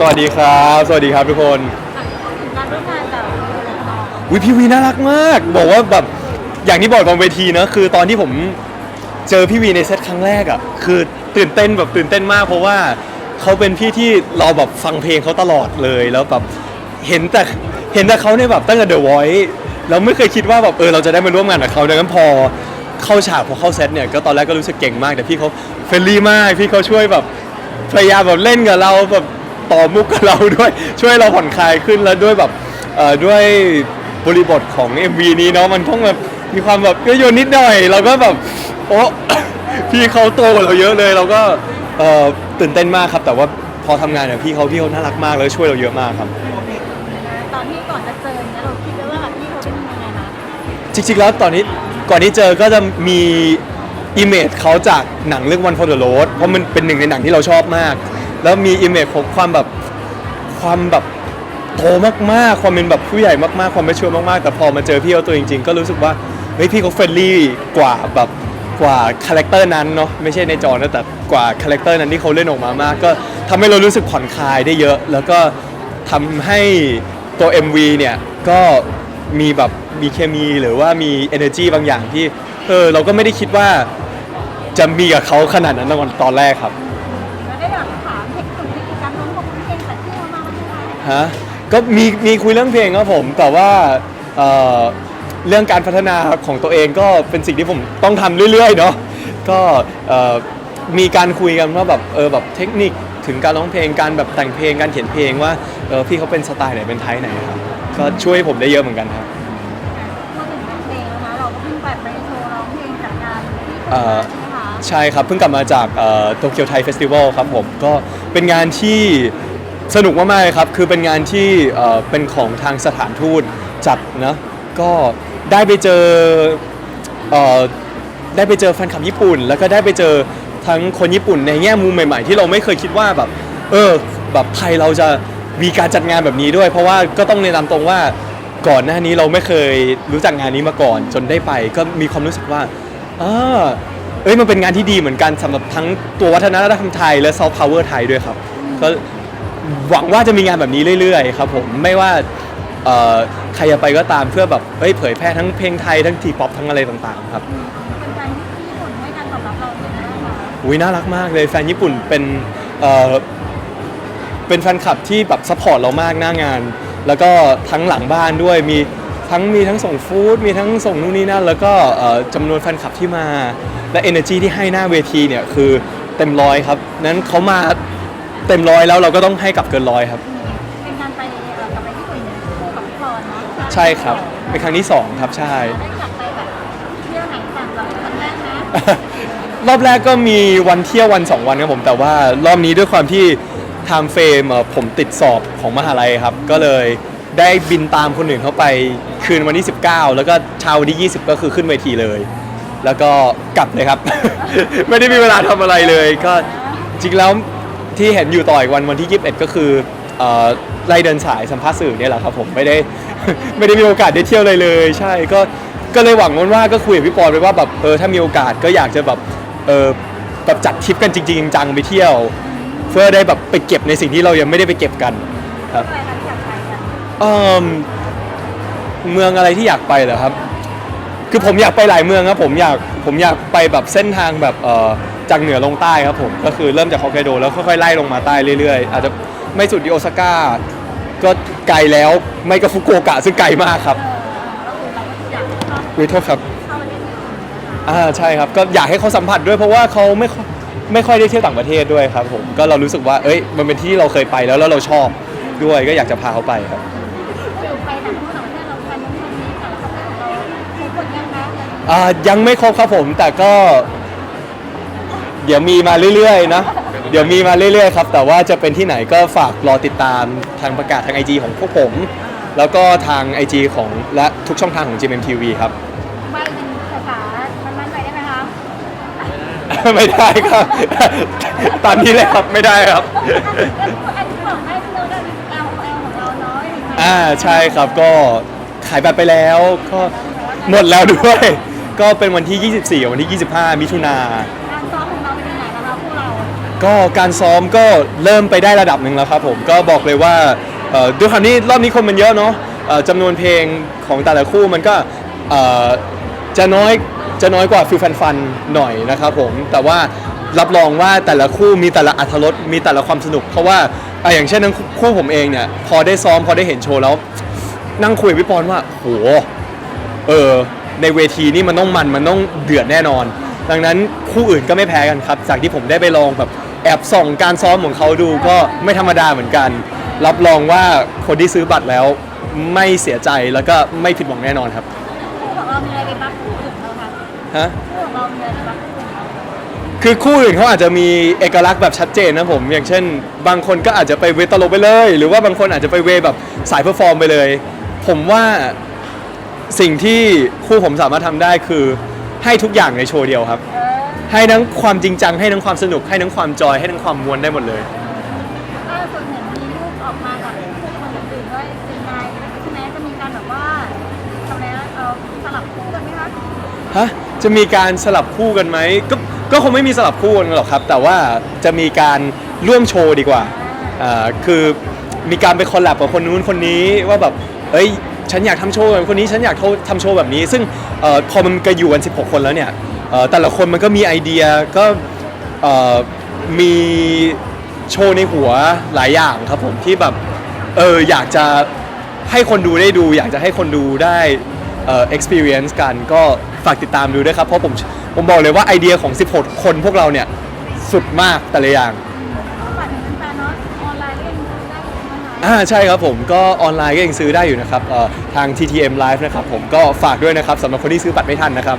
สวัสดีครับ สวัสดีครับทุกคนการร่วมงานกับน้องวิพี่วีน่ารักมาก บอกว่าแบบอย่างที่บอกตอนเวทีนะคือตอนที่ผมเจอพี่วีในเซตครั้งแรกอะ่ะคือตื่นเต้นแบบตื่นเต้นมาก เพราะว่าเขาเป็นพี่ที่เราแบบฟังเพลงเขาตลอดเลยแล้วแบบเห็นแต่เห็นแต่เขาในแบบตั้งแต่ The Voice เราไม่เคยคิดว่าแบบเออเราจะได้มาร่วมงานกับเขาดังนั้นพอเข้าฉากพอเข้าเซตเนี่ยก็ตอนแรกก็รู้สึกเก่งมากแต่พี่เขาเฟรนลี่มากพี่เขาช่วยแบบพยายามแบบเล่นกับเราแบบ ต่อมุกกับเราด้วย ช่วยเราผ่อนคลายขึ้นแล้วด้วยแบบเอ่อด้วยบริบทของ MV นี้เนาะมันต้องแบบมีความแบบเยอะๆนิดหน่อย เราก็แบบโอ้ พี่เขาโตกว่าเราเยอะเลย เราก็เอ่อตื่นเต้นมากครับ แต่ว่าพอทำงานเนี่ยพี่เขาพี่เขาน่ารักมากแล้วช่วยเราเยอะมากครับ ตอนที่ก่อนจะเจอเนี่ยเราคิดว่าแบบพี่เขาเป็นยังไงนะ จริงๆแล้วตอนนี้ก่อนที่เจอก็จะมีอิมเมจเขาจากหนังเรื่อง One for the Road เพราะมันเป็นหนึ่งในหนังที่เราชอบมาก แล้วมีอิมเมจของความแบบความแบบโตมากๆ ความเป็นแบบผู้ใหญ่มากๆ ความไม่ชัวร์มากๆ แต่พอมาเจอพี่เขาตัวจริง ๆ ก็รู้สึกว่าเฮ้ยพี่เขาเฟรนลี่กว่าแบบกว่าคาแรคเตอร์นั้นเนาะไม่ใช่ในจอนะแต่กว่าคาแรคเตอร์นั้นที่เขาเล่นออกมามาก ก็ทำให้เรารู้สึกผ่อนคลายได้เยอะ แล้วก็ทำให้ตัว MV เนี่ยก็มีแบบมีเคมีหรือว่ามี energy บางอย่างที่เออเราก็ไม่ได้คิดว่าจะมีกับเขาขนาดนั้นในตอนแรกครับ เพลงแต่ที่เรามาไม่ได้ฮะก็มีมีคุยเรื่องเพลงครับผมแต่ว่าเอ่อเรื่องการพัฒนาของตัวเองก็เป็นสิ่งที่ผมต้องทำเรื่อยๆเนาะก็เอ่อมีการคุยกันว่าแบบเออแบบเทคนิคถึงการร้องเพลงการแบบแต่งเพลงการเขียนเพลงว่าเออพี่เขาเป็นสไตล์ไหนเป็นไทป์ไหนครับก็ช่วยผมได้เยอะเหมือนกันครับ พูดถึงเพลงแล้วนะเราก็เพิ่งแบบไปโชว์ร้องเพลงจากงานที่โคเอ่อราชใช่ไหมคะใช่ครับ เพิ่งกลับมาจากโตเกียวไทยเฟสติวัลครับผม ก็เป็นงานที่ สนุกมากๆเลยครับ คือเป็นงานที่เอ่อเป็นของทางสถานทูตจัดนะ ก็ได้ไปเจอเอ่อได้ไปเจอแฟนคลับญี่ปุ่น แล้วก็ได้ไปเจอทั้งคนญี่ปุ่นในแง่มุมใหม่ ๆ ที่เราไม่เคยคิดว่าแบบ เออ แบบไทยเราจะมีการจัดงานแบบนี้ด้วย เพราะว่าก็ต้องเรียนตามตรงว่าก่อนหน้านี้เราไม่เคยรู้จักงานนี้มาก่อน จนได้ไปก็มีความรู้สึกว่าอ่าเอ้ยมันเป็นงานที่ดีเหมือนกันสำหรับทั้งตัววัฒนธรรมไทยและซอฟต์พาวเวอร์ไทยด้วยครับ ก็ หวังว่าจะมีงานแบบนี้เรื่อยๆครับผมไม่ว่าเอ่อใครจะไปก็ตามเพื่อแบบเอ้ยเผยแพร่ทั้งเพลงไทยทั้งทีป๊อปทั้งอะไรต่างๆครับเป็นการที่ญี่ปุ่นให้การตอบรับเราเป็นไงบ้างคะอุ้ยน่ารักมากเลยแฟนญี่ปุ่นเป็นเอ่อเป็นแฟนคลับที่แบบซัพพอร์ตเรามากหน้างาน แล้วก็ทั้งหลังบ้านด้วยมีทั้งมีทั้งส่งฟู้ดมีทั้งส่งนู่นนี่นั่นแล้วก็เอ่อจำนวนแฟนคลับที่มา และ energy ที่ให้หน้าเวทีเนี่ยคือเต็มร้อยครับนั้นเขามา เต็มร้อยแล้วเราก็ต้องให้กลับเกินร้อยครับ เป็นการไปเอ่อกลับไปญี่ปุ่นคู่กับพี่พรเนาะใช่ครับ เป็นครั้งที่สองครับใช่ ได้กลับไปแบบเที่ยวไหนต่างจังหวัดครั้งแรกนะรอบแรกก็มีวันเที่ยววัน 2 วันครับผมแต่ว่ารอบนี้ด้วยความที่ไทม์เฟรมผมติดสอบของมหาลัยครับ ก็เลยได้บินตามคนอื่นเข้าไปคืนวันที่ 19 แล้วก็เช้าวันที่ 20 ก็คือขึ้นเวทีเลย แล้วก็กลับเลยครับ ไม่ได้มีเวลาทำอะไรเลย ก็จริงแล้ว ที่เห็นอยู่ต่ออีกวันวันที่ 21 ก็คือเอ่อไล่เดินสายสัมภาษณ์สื่อเนี่ยแหละครับผมไม่ได้ ไม่ได้มีโอกาสได้เที่ยวเลยเลย ใช่ก็ก็เลยหวังว่าก็คุยกับพี่ปอนไปว่าแบบเออถ้ามีโอกาสก็อยากจะแบบเออแบบจัดทริปกันจริงๆจังไปเที่ยว เพื่อได้แบบไปเก็บในสิ่งที่เรายังไม่ได้ไปเก็บกันครับ คะที่อยากไปกันเอ่อเมืองอะไรที่อยากไปเหรอครับ คือผมอยากไปหลายเมืองครับผมอยากผมอยากไปแบบเส้นทางแบบเออ จากเหนือลงใต้ครับผมก็คือเริ่มจากฮอกไกโดแล้วค่อยๆไล่ลงมาใต้เรื่อยๆ อาจจะไม่สุดที่โอซาก้าก็ไกลแล้วไม่ก็ฟุกุโอกะซึ่งไกลมากครับเออก็คือเราก็อยากเข้าวิโทษครับเข้าประเทศญี่ปุ่นนะคะอ่าใช่ครับก็อยากให้เขาสัมผัสด้วยเพราะว่าเขาไม่ค่อยไม่ค่อยได้เที่ยวต่างประเทศด้วยครับผมก็เรารู้สึกว่าเอ้ยมันเป็นที่ที่เราเคยไปแล้วแล้วเราชอบด้วยก็อยากจะพาเขาไปครับคือไปต่างประเทศต่างประเทศเราไปนู้นไปนี้แต่ละประเทศของเราใช้กดยังนะอ่ายังไม่ครบครับผม แต่ก็ เดี๋ยวมีมาเรื่อยๆนะเดี๋ยวมีมาเรื่อยๆครับแต่ว่าจะเป็นที่ไหนก็ฝากรอติดตามทางประกาศทาง IG ของพวกผม แล้วก็ทาง IG ของและทุกช่องทางของ GMMTV ครับ ใบเป็นภาษามันมันไปได้ไหมคะไม่ได้ครับ ตอนนี้เลยครับไม่ได้ครับ อันที่บอกให้เราได้ L L ของเราเนาะยังไงอ่าใช่ครับก็ขายบัตรไปแล้วก็หมดแล้วด้วย ก็เป็นวันที่ 24กับวันที่ 25 มิถุนา ก็การซ้อมก็เริ่มไปได้ระดับหนึ่งแล้วครับผมก็บอกเลยว่าเอ่อด้วยความที่รอบนี้คนมันเยอะเนาะเอ่อจำนวนเพลงของแต่ละคู่มันก็เอ่อจะน้อยจะน้อยกว่าฟิลฟันหน่อยนะครับผมแต่ว่ารับรองว่าแต่ละคู่มีแต่ละอัธรสมีแต่ละความสนุก เพราะว่าอะอย่างเช่นทั้งคู่ผมเองเนี่ยพอได้ซ้อมพอได้เห็นโชว์แล้ว นั่งคุยกับพี่ปอนว่าโหเออในเวทีนี่มันต้องมันมันต้องเดือดแน่นอน ดังนั้นคู่อื่นก็ไม่แพ้กันครับ จากที่ผมได้ไปลองแบบ แอบส่องการซ้อมของเขาดูก็ไม่ธรรมดาเหมือนกัน รับรองว่าคนที่ซื้อบัตรแล้วไม่เสียใจแล้วก็ไม่ผิดหวังแน่นอนครับคู่ของเรามีอะไรไปบัฟคู่อื่นเราคะฮะ คู่ของเรามีอะไรไปบัฟคู่อื่นเราคือคู่อื่นเขาอาจจะมีเอกลักษณ์แบบชัดเจนนะผม อย่างเช่น บางคนก็อาจจะไปเวทตลกไปเลย หรือว่าบางคนอาจจะไปเวแบบสายเพอร์ฟอร์มไปเลย ผมว่าสิ่งที่คู่ผมสามารถทำได้คือให้ทุกอย่างในโชว์เดียวครับ เออ ให้ทั้งความจริงจัง ให้ทั้งความสนุก ให้ทั้งความจอย ให้ทั้งความมวลได้หมดเลย ล่าสุดเห็นมีรูปออกมากับคู่คนอื่นๆด้วยเป็นนายใช่ไหมจะมีการแบบว่าทำอะไรนะเออสลับคู่กันไหมคะฮะ จะมีการสลับคู่กันไหม ก็ ก็คงไม่มีสลับคู่กันหรอกครับ แต่ว่าจะมีการร่วมโชว์ดีกว่า อ่า คือมีการไปคอลแลบกับคนนู้นคนนี้ว่าแบบเอ้ย ฉันอยากทำโชว์แบบคนนี้ ฉันอยากทำโชว์แบบนี้ ซึ่งเอ่อพอมันก็อยู่กัน 16 คนแล้วเนี่ย เอ่อแต่ละคนมันก็มีไอเดียก็เอ่อมีโชว์ในหัวหลายอย่างครับผมที่แบบเอออยากจะให้คนดูได้ดู อยากจะให้คนดูได้เอ่อ experience กันก็ฝากติดตามดูด้วยครับ เพราะผมผมบอกเลยว่าไอเดียของ 16 คนพวกเราเนี่ยสุดมากแต่ละอย่างฝากถึงแฟนๆเนาะออนไลน์ก็ยังซื้อได้อยู่นะคะอ่าใช่ครับผมก็ออนไลน์ก็ยังซื้อได้อยู่นะครับเอ่อทาง TTM Live นะครับผมก็ฝากด้วยนะครับสำหรับคนที่ซื้อบัตรไม่ทันนะครับ